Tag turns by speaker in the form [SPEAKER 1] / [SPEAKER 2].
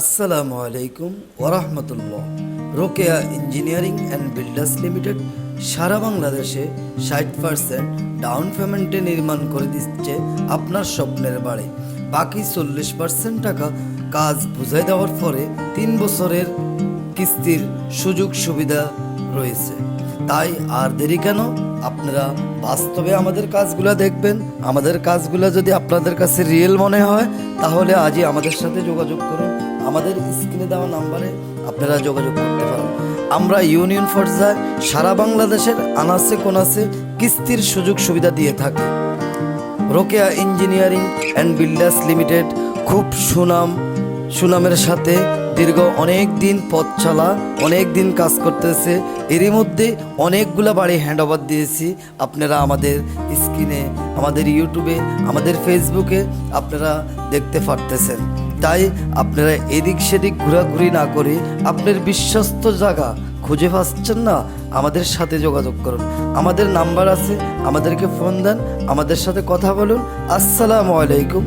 [SPEAKER 1] আসসালামু আলাইকুম ওরহমতুল্লাহ Rokeya engineering and builders limited সারা বাংলাদেশে ষাট পার্সেন্ট ডাউন পেমেন্টে নির্মাণ করে দিচ্ছে আপনার স্বপ্নের বাড়ি। বাকি চল্লিশ পার্সেন্ট টাকা কাজ বুঝাই দেওয়ার পরে তিন বছরের কিস্তির সুযোগ সুবিধা রয়েছে। তাই আর দেরি কেন? আপনারা বাস্তবে আমাদের কাজগুলো দেখবেন। আমাদের কাজগুলো যদি আপনাদের কাছে রিয়েল মনে হয়, তাহলে আজই আমাদের সাথে যোগাযোগ করুন। আমাদের স্ক্রিনে দেওয়া নাম্বারে আপনারা যোগাযোগ করতে পারেন। আমরা ইউনিয়ন পর্যায়ে সারা বাংলাদেশের আনাচে কোনাচে কিস্তির সুযোগ সুবিধা দিয়ে থাকি। Rokeya engineering and builders limited খুব সুনাম, সুনামের সাথে দীর্ঘ অনেক দিন পথ চলা অনেক দিন কাজ করতেছে। এরই মধ্যে অনেকগুলো বাড়ি হ্যান্ড ওভার দিয়েছি। আপনারা আমাদের স্ক্রিনে, আমাদের ইউটিউবে, আমাদের ফেসবুকে আপনারা দেখতে পারতেছেন। তাই আপনারা এদিক সেদিক ঘোরাঘুরি না করে আপনার বিশ্বস্ত জায়গা খুঁজে পাচ্ছেন না, আমাদের সাথে যোগাযোগ করুন। আমাদের নাম্বার আছে, আমাদেরকে ফোন দেন, আমাদের সাথে কথা বলুন। আসসালামু আলাইকুম